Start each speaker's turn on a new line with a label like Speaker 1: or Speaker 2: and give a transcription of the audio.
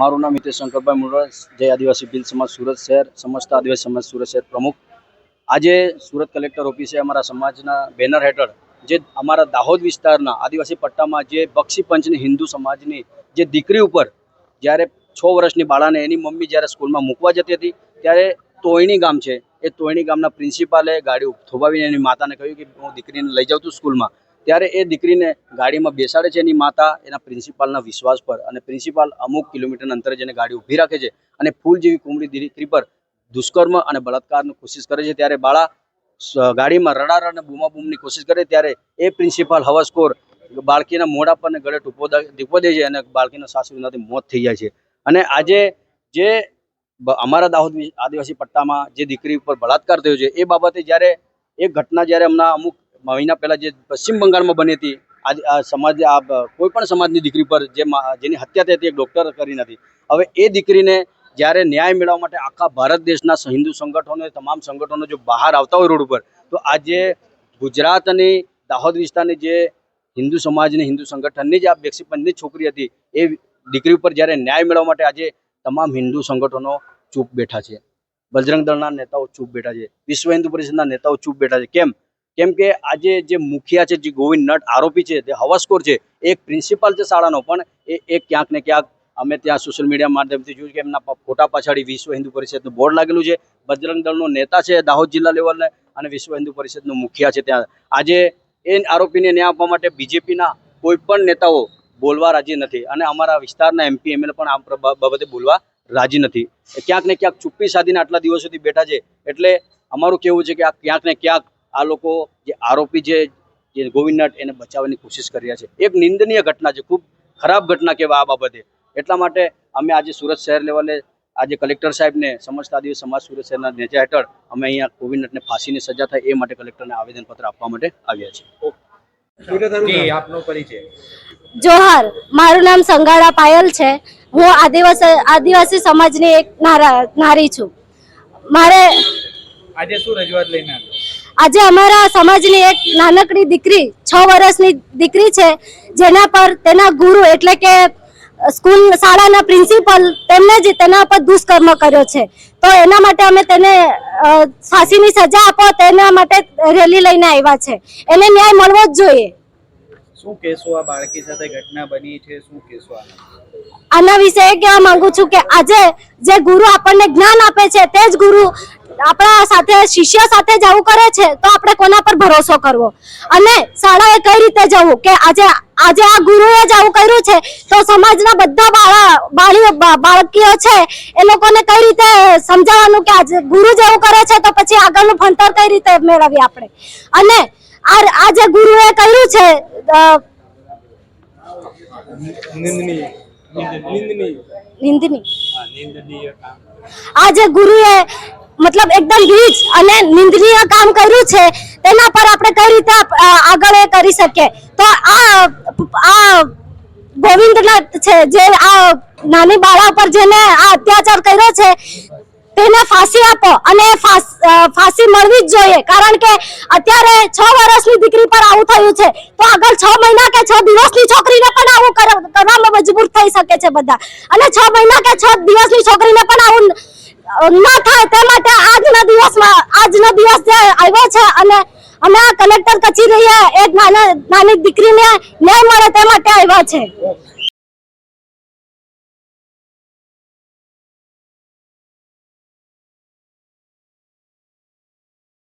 Speaker 1: મારું નામ હિતેશ શંકરભાઈ મુરસ જય આદિવાસી ભીલ સમાજ સુરત શહેર, સમસ્ત આદિવાસી સમાજ સુરત શહેર પ્રમુખ. આજે સુરત કલેક્ટર ઓફિસે અમારા સમાજના બેનર હેઠળ જે અમારા દાહોદ વિસ્તારના આદિવાસી પટ્ટામાં જે બક્ષી પંચની હિન્દુ સમાજની જે દીકરી ઉપર જ્યારે છ વર્ષની બાળાને એની મમ્મી જ્યારે સ્કૂલમાં મૂકવા જતી હતી, ત્યારે તોયણી ગામ છે, એ તોયણી ગામના પ્રિન્સિપાલે ગાડી થોભાવીને એની માતાને કહ્યું કે હું દીકરીને લઈ જાઉં છું સ્કૂલમાં. ત્યારે એ દીકરીને ગાડીમાં બેસાડે છે એની માતા, એના પ્રિન્સિપાલના વિશ્વાસ પર. અને પ્રિન્સિપાલ અમુક કિલોમીટરના અંતરે જઈને ગાડી ઊભી રાખે છે અને ફૂલ જેવી કુમળી દીકરી પર દુષ્કર્મ અને બળાત્કારની કોશિશ કરે છે. ત્યારે બાળા ગાડીમાં રડાર અને બૂમાબૂમની કોશિશ કરે, ત્યારે એ પ્રિન્સિપાલ હવસખોર બાળકીના મોઢા પરને ગળે ટૂંપો ટીપો દે છે અને બાળકીના સાસુનાથી મોત થઈ જાય છે. અને આજે જે અમારા દાહોદ આદિવાસી પટ્ટામાં જે દીકરી ઉપર બળાત્કાર થયો છે, એ બાબતે જ્યારે એ ઘટના જ્યારે હમણાં અમુક મહિના પહેલાં જે પશ્ચિમ બંગાળમાં બની હતી, આજ આ સમાજ, આ કોઈ પણ સમાજની દીકરી પર જે જેની હત્યા થઈ હતી એ ડૉક્ટર કરી નથી. હવે એ દીકરીને જ્યારે ન્યાય મેળવવા માટે આખા ભારત દેશના હિન્દુ સંગઠનો તમામ સંગઠનો જો બહાર આવતા હોય રોડ ઉપર, તો આજે ગુજરાતની દાહોદ વિસ્તારની જે હિન્દુ સમાજની, હિન્દુ સંગઠનની જે આ બેક્ષી પંચની છોકરી હતી, એ દીકરી ઉપર જ્યારે ન્યાય મેળવવા માટે આજે તમામ હિન્દુ સંગઠનો ચૂપ બેઠા છે. બજરંગ દળના નેતાઓ ચૂપ બેઠા છે. વિશ્વ હિન્દુ પરિષદના નેતાઓ ચૂપ બેઠા છે. કેમ? કેમ કે આજે જે મુખિયા છે, જે ગોવિંદ નટ આરોપી છે, જે હવસખોર છે એક પ્રિન્સિપાલ છે શાળાનો, પણ એ એક ક્યાંક ને ક્યાંક અમે ત્યાં સોશિયલ મીડિયા માધ્યમથી જોયું કે એમના ફોટા પાછળ વિશ્વ હિન્દુ પરિષદનું બોર્ડ લાગેલું છે. બજરંગ દળનો નેતા છે દાહોદ જિલ્લા લેવલને અને વિશ્વ હિન્દુ પરિષદનો મુખિયા છે ત્યાં. આજે એ આરોપીને ન્યાય આપવા માટે બીજેપીના કોઈ પણ નેતાઓ બોલવા રાજી નથી અને અમારા વિસ્તારના એમપી એમએલએ પણ આ બાબતે બોલવા રાજી નથી. ક્યાંક ને ક્યાંક ચુપ્પી સાધીને આટલા દિવસોથી બેઠા છે. એટલે અમારું કેવું છે કે આ ક્યાંક ને ક્યાંક આ લોકો જે આરોપી જે જે ગોવિંદનાથ એને બચાવવાની કોશિશ કરી રહ્યા છે. એક નિંદનીય ઘટના છે ખૂબ ખરાબ ઘટના કહેવાય આ બાબતે. એટલા માટે અમે આજે સુરત શહેર લેવલે આજે કલેક્ટર સાહેબને સમજતા દિવસ સમાજ સુરત શહેરના નેજા હેઠળ અમે અહીંયા ગોવિંદ નટને ફાંસીની સજા થાય એ માટે કલેક્ટરને આવેદનપત્ર આપવા માટે આવ્યા છીએ.
Speaker 2: આપનો પરિચય.
Speaker 3: જોહર મારું નામ સંગાડા પાયલ છે. હું આદિવાસી આદિવાસી સમાજની એક નારા નારી છું. મારે
Speaker 2: આજે શું રજૂઆત લઈને આવ્યા
Speaker 3: આજે અમારા સમાજની એક નાનકડી દીકરી છ વર્ષની દીકરી છે જેના પર તેના ગુરુ એટલે કે સ્કૂલ શાળાના પ્રિન્સિપલ તેમને જ તેના પર દુષ્કર્મ કર્યો છે. તો એના માટે અમે તેને ફાંસીની સજા આપો તેના માટે રેલી લઈને આવ્યા છે. એને ન્યાય મળવો જ જોઈએ.
Speaker 2: શું કહેશો આ બાળકી સાથે ઘટના બની છે? શું કહેશો આના
Speaker 3: આના વિશે એ કહેવા માંગુ છું કે આજે જે ગુરુ આપણને જ્ઞાન આપે છે તે જ ગુરુ આપણા સાથે શિષ્ય સાથે જ આવું કરે છે તો આપણે કોના પર ભરોસો કરવો? અને શાળાએ કઈ રીતે જવું? કે આજે આજે આ ગુરુએ જ આવું કર્યું છે તો સમાજના બધા બાળા બાળીઓ બાળકીઓ છે એ લોકોને કઈ રીતે સમજાવવાનું કે આજે ગુરુ જ એવું કરે છે તો પછી આગળનું ભણતર કઈ રીતે મેળવીએ આપણે? અને આ આ જે ગુરુએ કર્યું છે નિંદની
Speaker 2: નિંદની
Speaker 3: આ જે ગુરુએ મતલબ એકદમ રીચ અને નિંદનીય કામ કર્યું છે, તેના પર આપણે કઈ રીતે આગળ એ કરી શકીએ? તો આ આ ગોવિંદનાથ છે, જે આ નાની બાળા પર જેને આ અત્યાચાર કર્યો છે, તેને ફાંસી આપો અને ફાંસી મળવી જ જોઈએ. કારણ કે અત્યારે છ વર્ષની દીકરી પર આવું થયું છે. તો આગળ છ મહિના કે છ દિવસની છોકરીને પણ આવું કરવામાં મજબૂર થઈ શકે છે બધા. અને છ મહિના કે છ દિવસની છોકરીને પણ આવું ન- થાય તે માટે આજના દિવસમાં, આજનો દિવસ જે આવ્યો છે અને અમે આ કલેક્ટર કચેરીએ એક નાની દીકરીને ન્યાય મળે તે માટે આવ્યા છે.